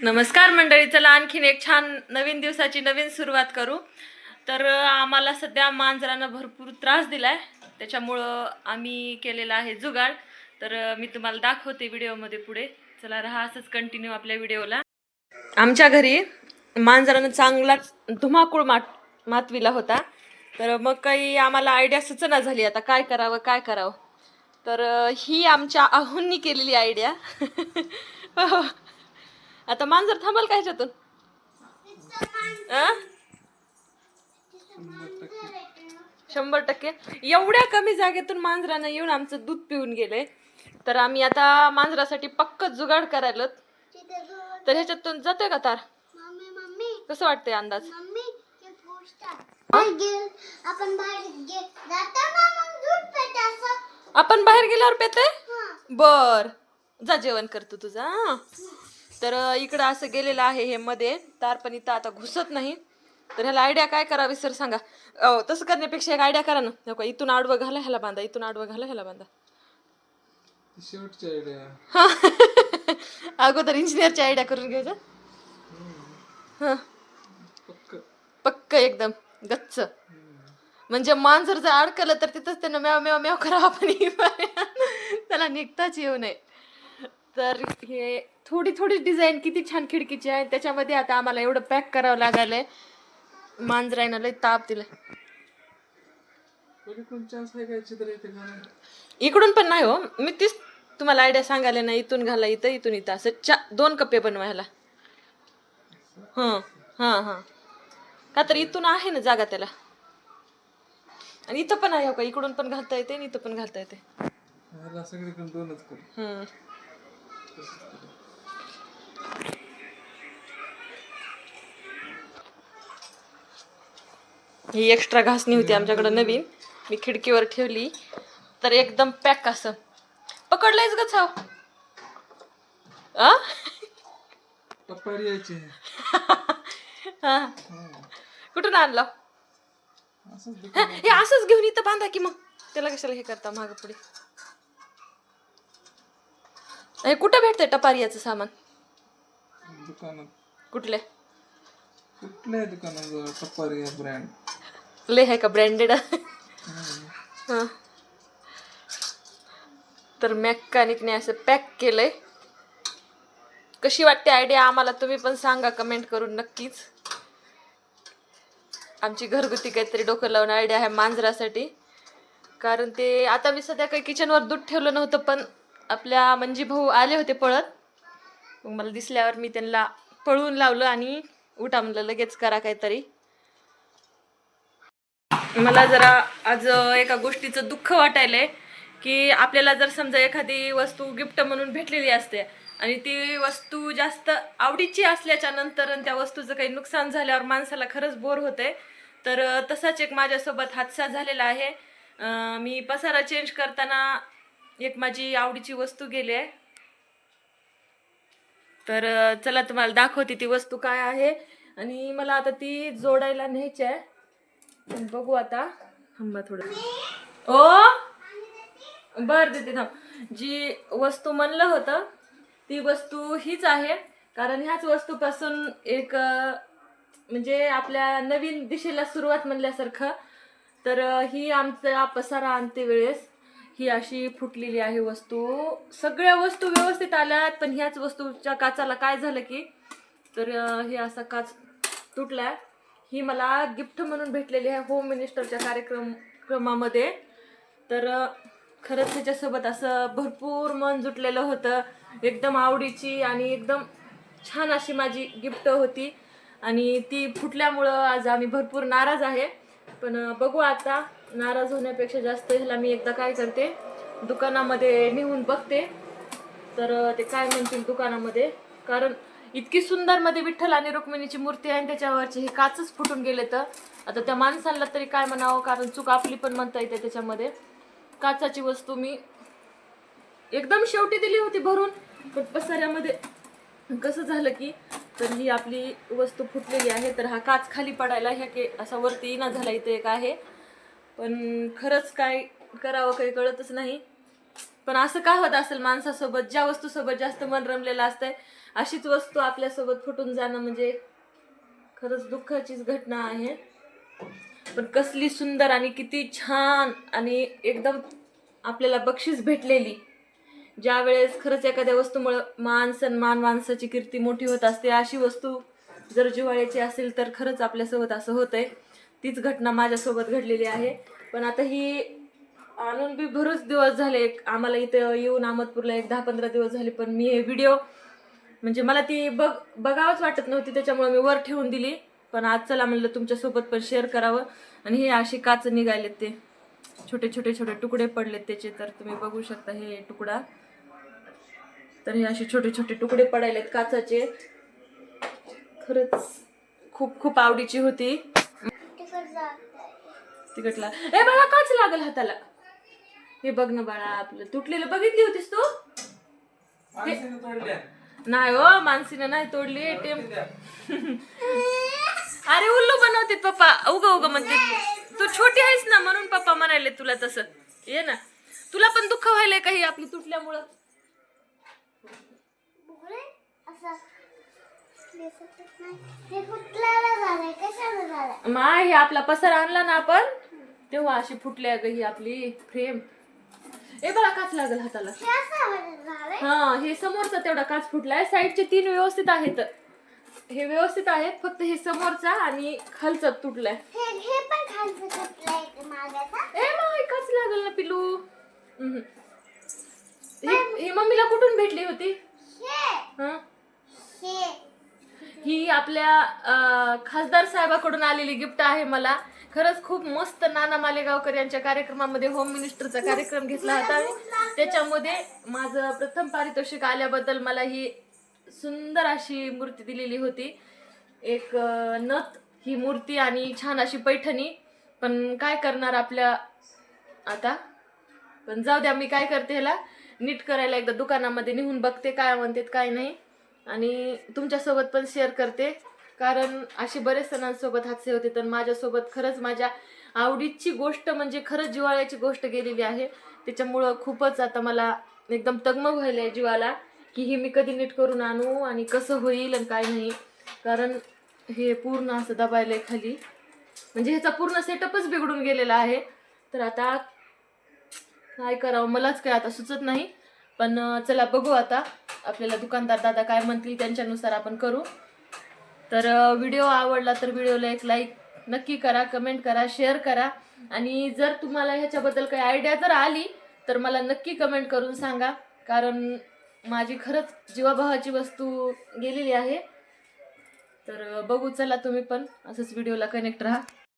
नमस्कार मंडळी चला आणखीन एक छान नवीन दिवसाची नवीन सुरुवात करू. तर आम्हाला सध्या मांजरानं भरपूर त्रास दिला आहे त्याच्यामुळं आम्ही केलेला आहे जुगाड. तर मी तुम्हाला दाखवते व्हिडिओमध्ये पुढे. चला राहा असंच कंटिन्यू आपल्या व्हिडिओला. आमच्या घरी मांजरानं चांगला धुमाकूळ मात मातविला होता. तर मग काही आम्हाला आयडिया सूचना झाली. आता काय करावं काय करावं? तर ही आमच्या आहुंनी केलेली आयडिया आता मांजर थांबल का ह्याच्यातून? अं? शंभर टक्के. एवढ्या कमी जागेतून मांजरानं येऊन आमचं दूध पिऊन गेले. तर आम्ही आता मांजरासाठी पक्क जुगाड करायला. तर ह्याच्यातून जातोय का तार? मम्मी मम्मी कसं वाटतंय अंदाज? मम्मी आपण बाहेर गे जाताना मग दूध पेटायचं आपण बाहेर गेल्यावर पेते हा. बर. जा जेवण करतो तुझा. तर इकडं असं गेलेलं आहे हे मध्ये. तार पण इथं आता घुसत नाही. तर ह्याला आयडिया काय करावी सर सांगा. अहो, तसं करण्यापेक्षा एक आयडिया करा ना. नको इथून आडवं घाला ह्याला बांधा. इथून आडवं घाला ह्याला बांधा. शेवटची आयडिया अगोदर इंजिनियरची आयडिया करून घ्यायचं. हां. पक्क. पक्क एकदम. गच्च. म्हणजे मांजर जर अडकलं तर तिथंच त्यानं म्याव म्याव म्याव करावं. आपण त्याला निघताच येऊ नये. तर हे थोडी थोडी डिझाईन किती छान खिडकीची आहे. त्याच्यामध्ये आता आम्हाला एवढं पॅक करावं लागायलंय मांजरायनं लय ताप आहे नाही? इकडून पण नाही हो. मी तीच तुम्हाला आयडिया सांगायला ना इथून घाला इथं इथून इथं. असं चा दोन कप्पे बनवायला. हां हां हां. का तर इथून आहे ना जागा त्याला. आणि इथं पण आहे हो का? इकडून पण घालता येते आणि इथं पण घालता येते. दोनच. ही एक्स्ट्रा घासणी होती आमच्याकडे नवीन. मी खिडकीवर ठेवली. तर एकदम पॅक असं. पकडलंयच ग छाव हा. कुठून आणलं? असंच हे असंच घेऊन इथं बांधा की मग. त्याला कशाला हे करता माग पुढे? हे कुठं भेटतंय टपारियाचं सामान? दुकानात. कुठले? कुठल्या दुकानात ब्रँड ले आहे का ब्रँडेड? तर मेकॅनिकने असं पॅक केलंय. कशी वाटते आयडिया आम्हाला? तुम्ही पण सांगा कमेंट करून नक्कीच. आमची घरगुती काहीतरी डोकं लावून आयडिया आहे मांजरासाठी. कारण ते आता मी सध्या काही किचनवर दूध ठेवलं नव्हतं पण आपल्या म्हणजे भाऊ आले होते पळत. मग मला दिसल्यावर मी त्यांना पळवून लावलं आणि उठा म्हणलं लगेच करा काहीतरी. मला जरा आज एका गोष्टीचं दुःख वाटायलंय की आपल्याला जर समजा एखादी वस्तू गिफ्ट म्हणून भेटलेली असते आणि ती वस्तू जास्त आवडीची असल्याच्या नंतर आणि त्या वस्तूचं काही नुकसान झाल्यावर माणसाला खरंच बोर होते तर तसाच एक माझ्यासोबत हादसा झालेला आहे. मी पसारा चेंज करताना एक माझी आवडीची वस्तू गेली आहे. तर चला तुम्हाला दाखवते ती वस्तू काय आहे. आणि मला आता ती जोडायला न्यायची आहे. पण बघू आता. थांबा थोडं. ओ! बर देते थांब. जी वस्तू म्हणलं होतं ती वस्तू हीच आहे. कारण ह्याच वस्तूपासून एक म्हणजे आपल्या नवीन दिशेला सुरुवात म्हणल्यासारखं. तर ही आमचा पसारा आणते वेळेस. ही अशी फुटलेली आहे वस्तू. सगळ्या वस्तू व्यवस्थित आल्यात पण ह्याच वस्तूच्या काचाला काय झालं की तर हे असा काच तुटलाय. ही मला गिफ्ट म्हणून भेटलेली आहे होम मिनिस्टरच्या कार्यक्रम क्रमामध्ये. तर खरंच त्याच्यासोबत असं भरपूर मन जुटलेलं होतं. एकदम आवडीची आणि एकदम छान अशी माझी गिफ्ट होती. आणि ती फुटल्यामुळं आज आम्ही भरपूर नाराज आहे. पण बघू आता नाराज होण्यापेक्षा जास्त ह्याला मी एकदा काय करते दुकानामध्ये नेऊन बघते. तर ते काय म्हणतील दुकानामध्ये? कारण इतकी सुंदरमध्ये विठ्ठल आणि रुक्मिणीची मूर्ती आहे आणि त्याच्यावरची हे काचच फुटून गेले तर. आता त्या माणसाला तरी काय म्हणावं? कारण चूक आपली पण म्हणता येते त्याच्यामध्ये. काचाची वस्तू मी एकदम शेवटी दिली होती भरून. पण पसाऱ्यामध्ये कसं झालं की तर ही आपली वस्तू फुटलेली आहे. तर हा काच खाली पडायला ह्या के असा वरती ना झाला इथे एक आहे. पण खरंच काय करावं काही कळतच नाही. पण असं का होत असेल माणसासोबत? ज्या वस्तूसोबत जास्त मन रमलेलं असतंय अशीच वस्तू आपल्यासोबत फुटून जाणं म्हणजे खरंच दुःखाचीच घटना आहे. पण कसली सुंदर आणि किती छान आणि एकदम आपल्याला बक्षीस भेटलेली. ज्या वेळेस खरंच एखाद्या वस्तूमुळं मान सन्मान माणसाची कीर्ती मोठी होत असते अशी वस्तू जर जिव्हाळ्याची असेल तर खरंच आपल्यासोबत असं होतंय. तीच घटना माझ्यासोबत घडलेली आहे. पण आता ही आणून बी भरूच दिवस झाले एक आम्हाला इथं येऊन अहमदपूरला एक दहा पंधरा दिवस झाले पण मी हे व्हिडिओ म्हणजे मला ती बघ बघावंच वाटत नव्हती त्याच्यामुळे मी वर ठेवून दिली. पण आज चला म्हणलं तुमच्यासोबत पण शेअर करावं. आणि हे असे काच निघालेत ते. छोटे छोटे छोटे तुकडे पडलेत त्याचे तर तुम्ही बघू शकता हे तुकडा. तर हे असे छोटे छोटे तुकडे पडायलेत काचाचे. खरंच खूप खूप आवडीची होती. तिकटला. ए बाळा काच लागल हाताला. हे बघ ना बाळा आपलं तुटलेलं बघितली होतीस तू. नाही हो मानसीनं नाही तोडली टेम अरे उल्लू बनवते पप्पा. उग उग म्हणते तू. छोटी आहेस ना म्हणून पप्पा म्हणाले तुला तसं. ये ना. तुला पण दुःख व्हायलंय काही आपली तुटल्यामुळं? नाही. हे हे आपला पसार आणला ना आपण तेव्हा अशी फुटल्या ग ही आपली फ्रेम ए बघा काच लागल हाताला. हे हा समोरचा तेवढा काच फुटलाय साईडचे तीन व्यवस्थित आहेत. हे व्यवस्थित आहेत फक्त हे समोरचा आणि खालचा तुटलाय. हे हे काच लागल ना पिलू. ही ही मम्मीला कुठून भेटली होती? हे. ही आपल्या खासदार साहेबाकडून आलेली गिफ्ट आहे मला. खरंच खूप मस्त नाना मालेगावकर यांच्या कार्यक्रमामध्ये होम मिनिस्टरचा कार्यक्रम घेतला होता मी त्याच्यामध्ये माझं प्रथम पारितोषिक आल्याबद्दल मला ही सुंदर अशी मूर्ती दिलेली होती. एक नथ ही मूर्ती आणि छान अशी पैठणी. पण काय करणार आपल्या आता? पण जाऊ द्या मी काय करते ह्याला? नीट करायला एकदा दुकानामध्ये नेऊन बघते काय म्हणतात काय नाही. आणि तुमच्यासोबत पण शेअर करते. कारण असे बरेच सणांसोबत हादसे होते. तर माझ्यासोबत खरंच माझ्या आवडीची गोष्ट म्हणजे खरंच जिवाळ्याची गोष्ट गेलेली आहे. त्याच्यामुळं खूपच आता मला एकदम तगमग व्हायला आहे जीवाला की हे मी कधी नीट करून आणू आणि कसं होईल आणि काय नाही. कारण हे पूर्ण असं दबायलंय खाली. म्हणजे ह्याचा पूर्ण सेटअपच बिघडून गेलेला आहे. तर आता काय करावं? मलाच काय आता सुचत नाही. पण चला बघू आता. आपल्याला दुकानदार दादा काय म्हणतील त्यांच्यानुसार आपण करू. तर व्हिडिओ आवडला तर व्हिडिओला एक लाईक नक्की करा कमेंट करा शेअर करा. आणि जर तुम्हाला ह्याच्याबद्दल काही आयडिया जर आली तर मला नक्की कमेंट करून सांगा. कारण माझी खरंच जीवाभावाची वस्तू गेलेली आहे. तर बघू चला तुम्ही पण असंच व्हिडिओला कनेक्ट राहा.